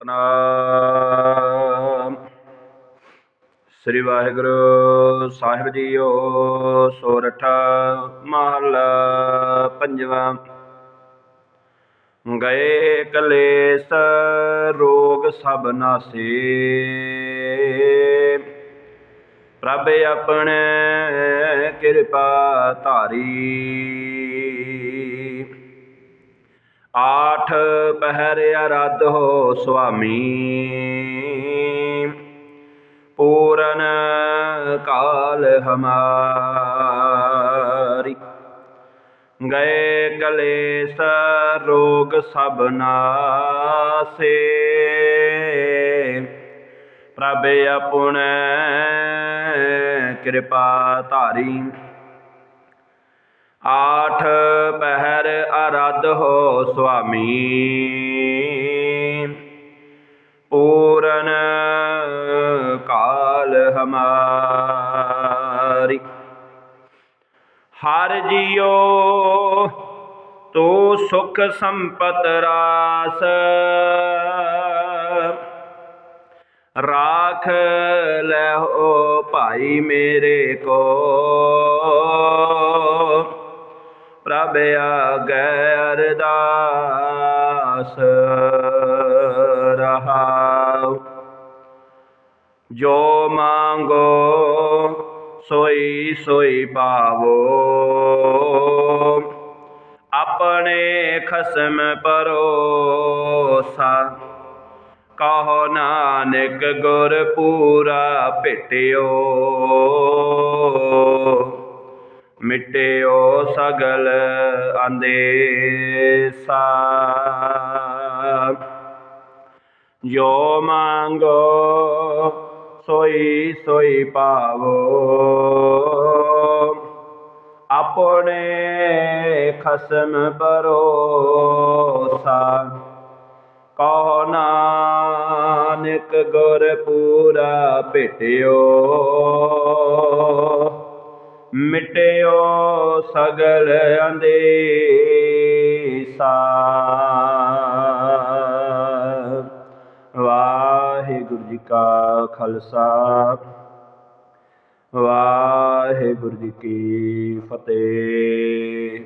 ਸਤਨਾਮ ਸ੍ਰੀ ਵਾਹਿਗੁਰੂ ਸਾਹਿਬ ਜੀਓ ਸੋਰਠ ਮਹਲਾ ਪੰਜਵਾ। ਗਏ ਕਲੇਸ਼ ਰੋਗ ਸਭ ਨਾਸੇ। ਪ੍ਰਭ ਆਪਣੇ ਕਿਰਪਾ ਧਾਰੀ। ਪਹਿਰ ਅਰਧ ਹੋ ਸੁਆਮੀ। ਪੂਰਨ ਕਾਲ ਹਮਾਰੀ। ਗਏ ਕਲੇਸ਼ ਰੋਗ ਸਭ ਨਾਸੇ। ਪ੍ਰਭ ਆਪਣੇ ਕਿਰਪਾ ਧਾਰੀ। ਆਠ ਪਹਿਰ ਅਰਧ ਹੋ ਸੁਆਮੀ ਪੂਰਨ ਕਾਲ ਹਮਾਰੀ ਹਰ ਜੀਓ ਤੂੰ ਸੁਖ ਸੰਪਤ ਰਾਸ ਰਾਖ ਲੈ ਭਾਈ ਮੇਰੇ ਕੋ ਪ੍ਰਭ ਆਗੈ ਅਰਦਾਸ ਰਹਾਉ। ਜੋ ਮੰਗੋ ਸੋਈ ਸੋਈ ਪਾਵੋ। ਆਪਣੇ ਖਸਮ ਪਰੋਸਾ ਕਹੋ ਨਾਨਕ ਗੁਰ ਪੂਰਾ ਭੇਟਿਓ ਮਿਟਿਓ ਸਗਲ ਅੰਦੇਸਾ। ਜੋ ਮੰਗੋ, ਸੋਈ ਸੋਈ ਪਾਵੋ ਆਪਣੇ ਖਸਮ ਪਰੋਸਾ ਕਹੋ ਨਾਨਕ ਗੁਰ ਪੂਰਾ ਭੇਟਿਓ। ਮਿਟਿਓ ਸਗਲ ਅੰਦੇਸਾ। ਵਾਹਿਗੁਰੂ ਜੀ ਕਾ ਖਾਲਸਾ। ਵਾਹਿਗੁਰੂ ਜੀ ਕੀ ਫਤਿਹ।